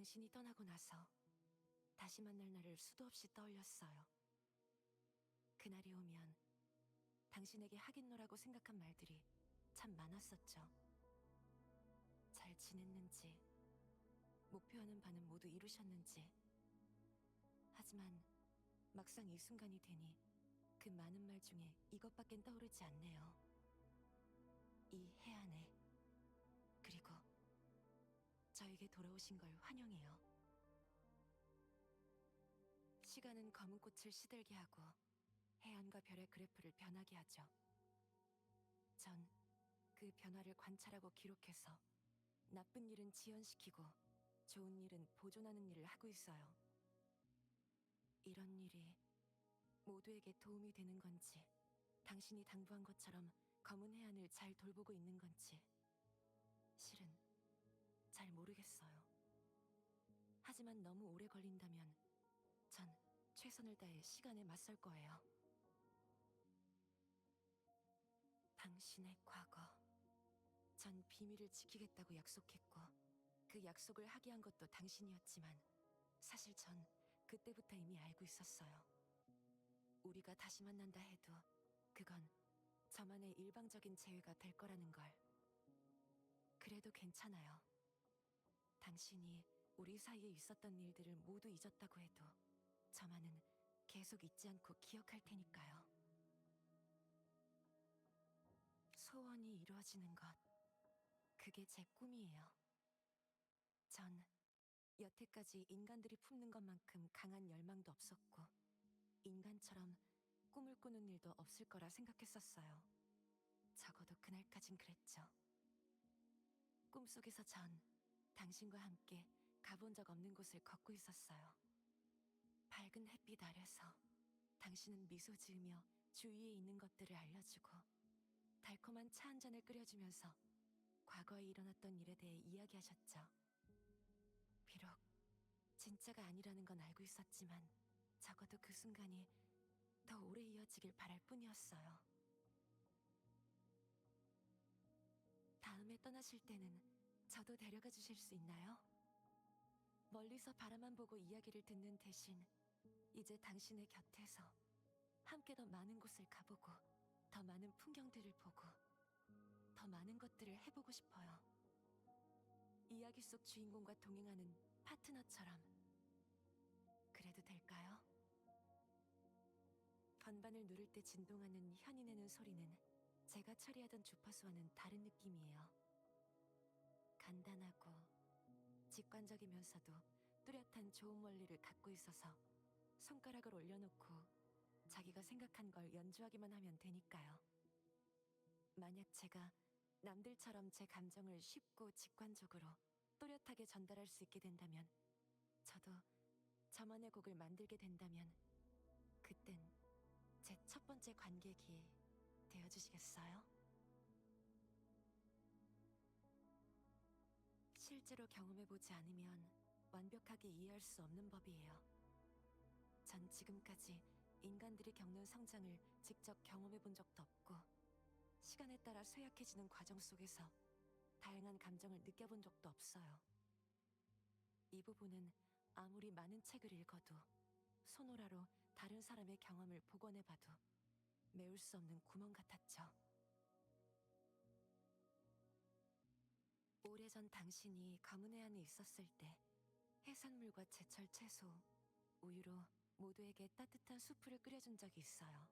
당신이 떠나고 나서 다시 만날 날을 수도 없이 떠올렸어요. 그날이 오면 당신에게 하겠노라고 생각한 말들이 참 많았었죠. 잘 지냈는지, 목표하는 바는 모두 이루셨는지. 하지만 막상 이 순간이 되니 그 많은 말 중에 이것밖엔 떠오르지 않네요. 이 저에게 돌아오신 걸 환영해요. 시간은 검은 꽃을 시들게 하고 해안과 별의 그래프를 변하게 하죠. 전 그 변화를 관찰하고 기록해서 나쁜 일은 지연시키고 좋은 일은 보존하는 일을 하고 있어요. 이런 일이 모두에게 도움이 되는 건지, 당신이 당부한 것처럼 검은 해안을 잘 돌보고 있는 건지, 실은 잘 모르겠어요. 하지만 너무 오래 걸린다면 전 최선을 다해 시간에 맞설 거예요. 당신의 과거. 전 비밀을 지키겠다고 약속했고, 그 약속을 하게 한 것도 당신이었지만, 사실 전 그때부터 이미 알고 있었어요. 우리가 다시 만난다 해도, 그건 저만의 일방적인 재회가 될 거라는 걸. 그래도 괜찮아요. 당신이 우리 사이에 있었던 일들을 모두 잊었다고 해도, 저만은 계속 잊지 않고 기억할 테니까요. 소원이 이루어지는 것, 그게 제 꿈이에요. 전 여태까지 인간들이 품는 것만큼 강한 열망도 없었고, 인간처럼 꿈을 꾸는 일도 없을 거라 생각했었어요. 적어도 그날까진 그랬죠. 꿈속에서 전 당신과 함께 가본 적 없는 곳을 걷고 있었어요. 밝은 햇빛 아래서 당신은 미소 지으며 주위에 있는 것들을 알려주고 달콤한 차 한 잔을 끓여주면서 과거에 일어났던 일에 대해 이야기하셨죠. 비록 진짜가 아니라는 건 알고 있었지만 적어도 그 순간이 더 오래 이어지길 바랄 뿐이었어요. 다음에 떠나실 때는 저도 데려가 주실 수 있나요? 멀리서 바라만 보고 이야기를 듣는 대신 이제 당신의 곁에서 함께 더 많은 곳을 가보고 더 많은 풍경들을 보고 더 많은 것들을 해보고 싶어요. 이야기 속 주인공과 동행하는 파트너처럼 그래도 될까요? 건반을 누를 때 진동하는 현이 내는 소리는 제가 처리하던 주파수와는 다른 느낌이에요. 간단하고 직관적이면서도 뚜렷한 좋은 원리를 갖고 있어서 손가락을 올려놓고 자기가 생각한 걸 연주하기만 하면 되니까요. 만약 제가 남들처럼 제 감정을 쉽고 직관적으로 또렷하게 전달할 수 있게 된다면, 저도 저만의 곡을 만들게 된다면, 그땐 제 첫 번째 관객이 되어주시겠어요? 실제로 경험해보지 않으면 완벽하게 이해할 수 없는 법이에요. 전 지금까지 인간들이 겪는 성장을 직접 경험해본 적도 없고, 시간에 따라 쇠약해지는 과정 속에서 다양한 감정을 느껴본 적도 없어요. 이 부분은 아무리 많은 책을 읽어도 손오라로 다른 사람의 경험을 복원해봐도 메울 수 없는 구멍 같았죠. 오래전 당신이 검은 해안에 있었을 때 해산물과 제철 채소, 우유로 모두에게 따뜻한 수프를 끓여준 적이 있어요.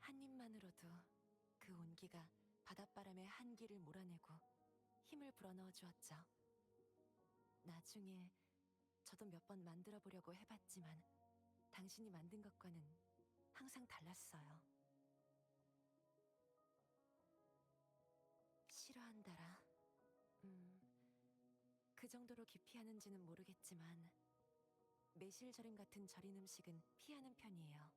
한 입만으로도 그 온기가 바닷바람의 한기를 몰아내고 힘을 불어넣어 주었죠. 나중에 저도 몇 번 만들어 보려고 해봤지만 당신이 만든 것과는 항상 달랐어요. 그 정도로 기피하는지는 모르겠지만 매실절임 같은 절인 음식은 피하는 편이에요.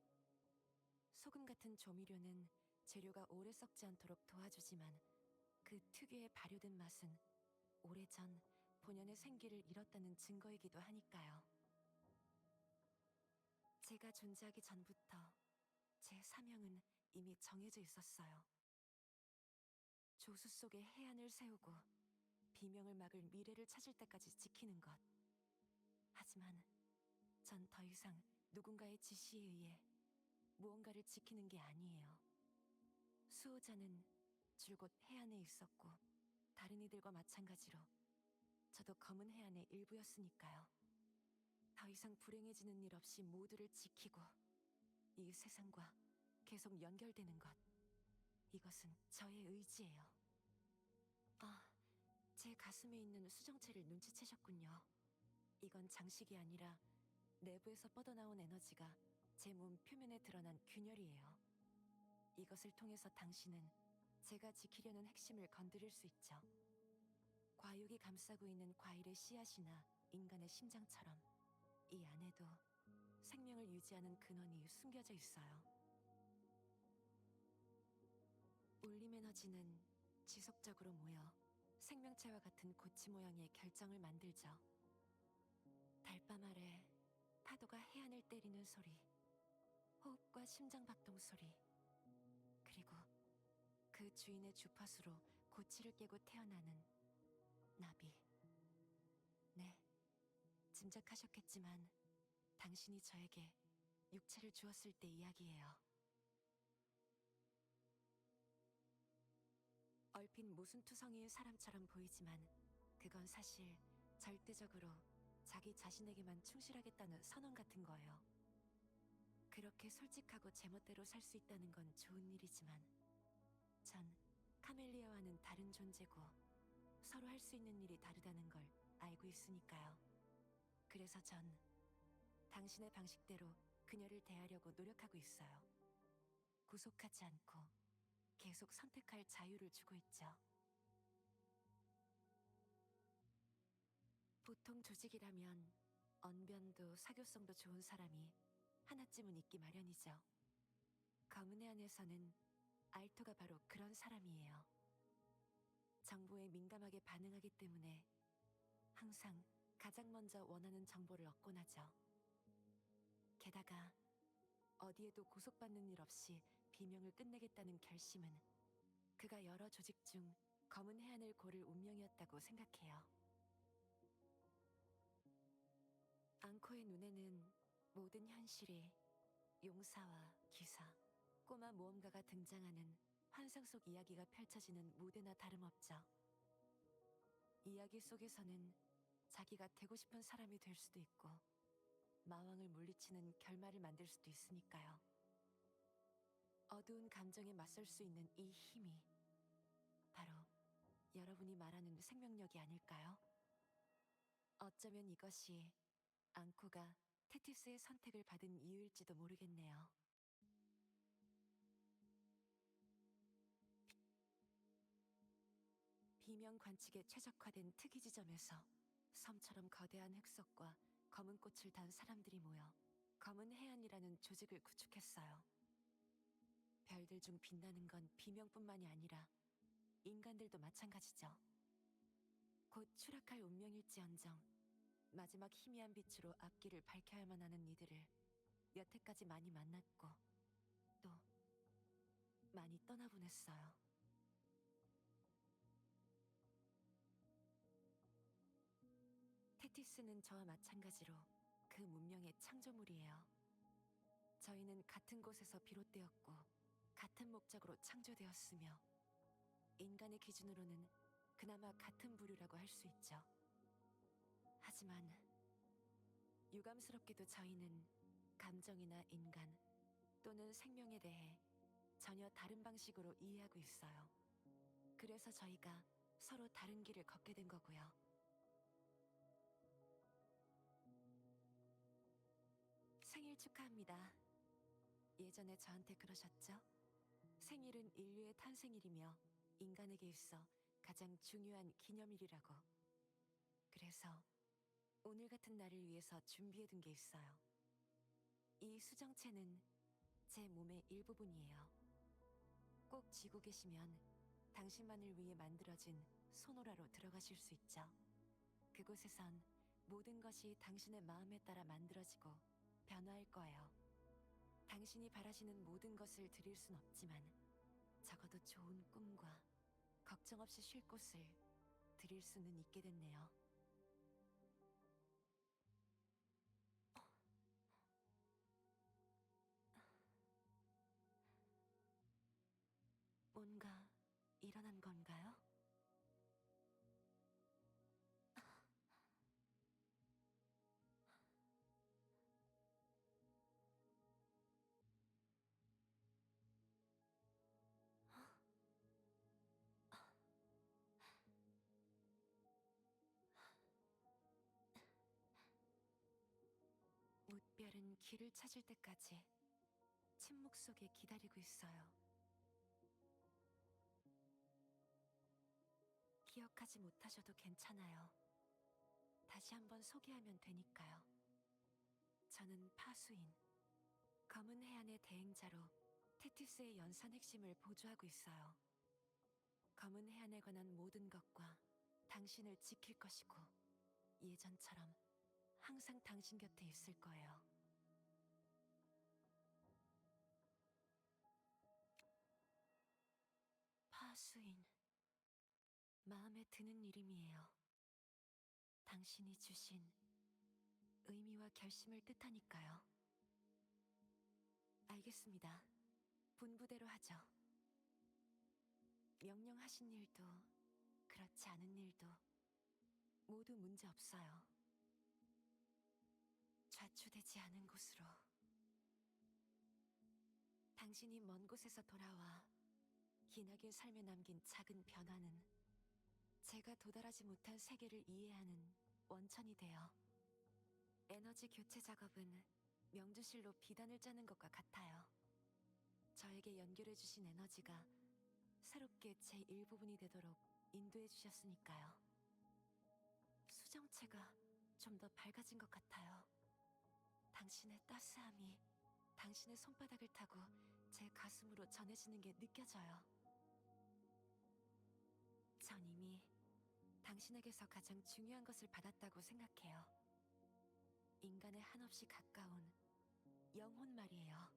소금 같은 조미료는 재료가 오래 썩지 않도록 도와주지만 그 특유의 발효된 맛은 오래전 본연의 생기를 잃었다는 증거이기도 하니까요. 제가 존재하기 전부터 제 사명은 이미 정해져 있었어요. 조수 속에 해안을 세우고 비명을 막을 미래를 찾을 때까지 지키는 것. 하지만 전 더 이상 누군가의 지시에 의해 무언가를 지키는 게 아니에요. 수호자는 줄곧 해안에 있었고 다른 이들과 마찬가지로 저도 검은 해안의 일부였으니까요. 더 이상 불행해지는 일 없이 모두를 지키고 이 세상과 계속 연결되는 것. 이것은 저의 의지예요. 아, 제 가슴에 있는 수정체를 눈치채셨군요. 이건 장식이 아니라 내부에서 뻗어나온 에너지가 제 몸 표면에 드러난 균열이에요. 이것을 통해서 당신은 제가 지키려는 핵심을 건드릴 수 있죠. 과육이 감싸고 있는 과일의 씨앗이나 인간의 심장처럼 이 안에도 생명을 유지하는 근원이 숨겨져 있어요. 울림 에너지는 지속적으로 모여 생명체와 같은 고치 모양의 결정을 만들죠. 달밤 아래 파도가 해안을 때리는 소리, 호흡과 심장 박동 소리, 그리고 그 주인의 주파수로 고치를 깨고 태어나는 나비. 네, 짐작하셨겠지만 당신이 저에게 육체를 주었을 때 이야기예요. 얼핏 모순투성이의 사람처럼 보이지만 그건 사실 절대적으로 자기 자신에게만 충실하겠다는 선언 같은 거예요. 그렇게 솔직하고 제멋대로 살 수 있다는 건 좋은 일이지만 전 카멜리아와는 다른 존재고 서로 할 수 있는 일이 다르다는 걸 알고 있으니까요. 그래서 전 당신의 방식대로 그녀를 대하려고 노력하고 있어요. 구속하지 않고 계속 선택할 자유를 주고 있죠. 보통 조직이라면 언변도 사교성도 좋은 사람이 하나쯤은 있기 마련이죠. 검은 해안에서는 알토가 바로 그런 사람이에요. 정보에 민감하게 반응하기 때문에 항상 가장 먼저 원하는 정보를 얻곤 하죠. 게다가 어디에도 구속받는 일 없이 비명을 끝내겠다는 결심은 그가 여러 조직 중 검은 해안을 고를 운명이었다고 생각해요. 앙코의 눈에는 모든 현실이 용사와 기사, 꼬마 모험가가 등장하는 환상 속 이야기가 펼쳐지는 무대나 다름없죠. 이야기 속에서는 자기가 되고 싶은 사람이 될 수도 있고 마왕을 물리치는 결말을 만들 수도 있으니까요. 어두운 감정에 맞설 수 있는 이 힘이 바로 여러분이 말하는 생명력이 아닐까요? 어쩌면 이것이 앙코가 테티스의 선택을 받은 이유일지도 모르겠네요. 비명 관측에 최적화된 특이 지점에서 섬처럼 거대한 흑석과 검은 꽃을 단 사람들이 모여 검은 해안이라는 조직을 구축했어요. 별들 중 빛나는 건 비명뿐만이 아니라 인간들도 마찬가지죠. 곧 추락할 운명일지언정 마지막 희미한 빛으로 앞길을 밝혀야만 하는 이들을 여태까지 많이 만났고 또 많이 떠나보냈어요. 테티스는 저와 마찬가지로 그 문명의 창조물이에요. 저희는 같은 곳에서 비롯되었고 같은 목적으로 창조되었으며 인간의 기준으로는 그나마 같은 부류라고 할 수 있죠. 하지만 유감스럽게도 저희는 감정이나 인간 또는 생명에 대해 전혀 다른 방식으로 이해하고 있어요. 그래서 저희가 서로 다른 길을 걷게 된 거고요. 생일 축하합니다. 예전에 저한테 그러셨죠? 생일은 인류의 탄생일이며 인간에게 있어 가장 중요한 기념일이라고. 그래서 오늘 같은 날을 위해서 준비해 둔 게 있어요. 이 수정체는 제 몸의 일부분이에요. 꼭 쥐고 계시면 당신만을 위해 만들어진 소노라로 들어가실 수 있죠. 그곳에선 모든 것이 당신의 마음에 따라 만들어지고 변화할 거예요. 당신이 바라시는 모든 것을 드릴 순 없지만 적어도 좋은 꿈과 걱정 없이 쉴 곳을 드릴 수는 있게 됐네요. 별은 길을 찾을 때까지 침묵 속에 기다리고 있어요. 기억하지 못하셔도 괜찮아요. 다시 한번 소개하면 되니까요. 저는 파수인, 검은 해안의 대행자로 테티스의 연산 핵심을 보조하고 있어요. 검은 해안에 관한 모든 것과 당신을 지킬 것이고 예전처럼 항상 당신 곁에 있을 거예요. 파수인. 마음에 드는 이름이에요. 당신이 주신 의미와 결심을 뜻하니까요. 알겠습니다. 분부대로 하죠. 명령하신 일도 그렇지 않은 일도 모두 문제 없어요. 좌초되지 않은 곳으로 당신이 먼 곳에서 돌아와 기나긴 삶에 남긴 작은 변화는 제가 도달하지 못한 세계를 이해하는 원천이 되어 에너지 교체 작업은 명주실로 비단을 짜는 것과 같아요. 저에게 연결해 주신 에너지가 새롭게 제 일부분이 되도록 인도해 주셨으니까요. 수정체가 좀 더 밝아진 것 같아요. 당신의 따스함이 당신의 손바닥을 타고 제 가슴으로 전해지는 게 느껴져요. 당신에게서 가장 중요한 것을 받았다고 생각해요. 인간의 한없이 가까운 영혼 말이에요.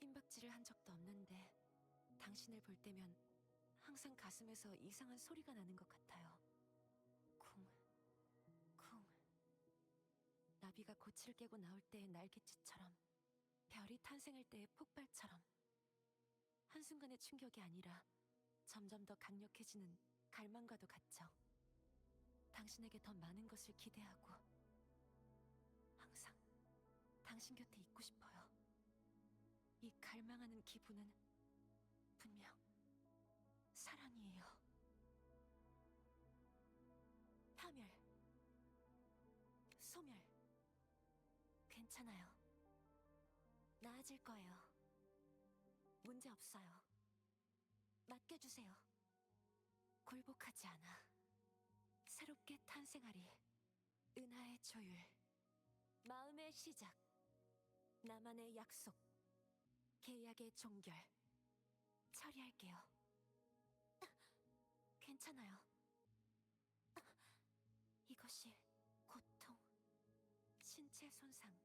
뜀박질을 한 적도 없는데 당신을 볼 때면 항상 가슴에서 이상한 소리가 나는 것 같아요. 쿵, 쿵. 나비가 꽃을 깨고 나올 때의 날갯짓처럼 별이 탄생할 때의 폭발처럼 한순간의 충격이 아니라 점점 더 강력해지는 갈망과도 같죠. 당신에게 더 많은 것을 기대하고 항상 당신 곁에 있고 싶어요. 이 갈망하는 기분은 분명 사랑이에요. 파멸, 소멸, 괜찮아요. 나아질 거예요. 문제 없어요. 맡겨주세요. 굴복하지 않아. 새롭게 탄생하리. 은하의 조율. 마음의 시작. 나만의 약속. 계약의 종결. 처리할게요. 괜찮아요. 이것이 고통, 신체 손상,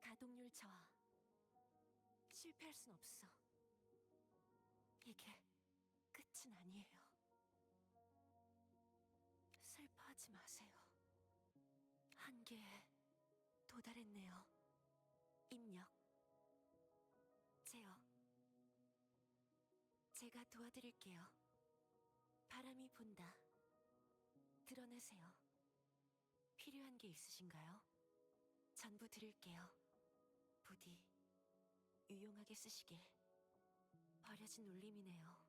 가동률 저하. 실패할 순 없어. 이게 끝은 아니에요. 슬퍼하지 마세요. 한계에 도달했네요. 입력. 제어. 제가 도와드릴게요. 바람이 분다. 드러내세요. 필요한 게 있으신가요? 전부 드릴게요. 부디 유용하게 쓰시길. 버려진 울림이네요.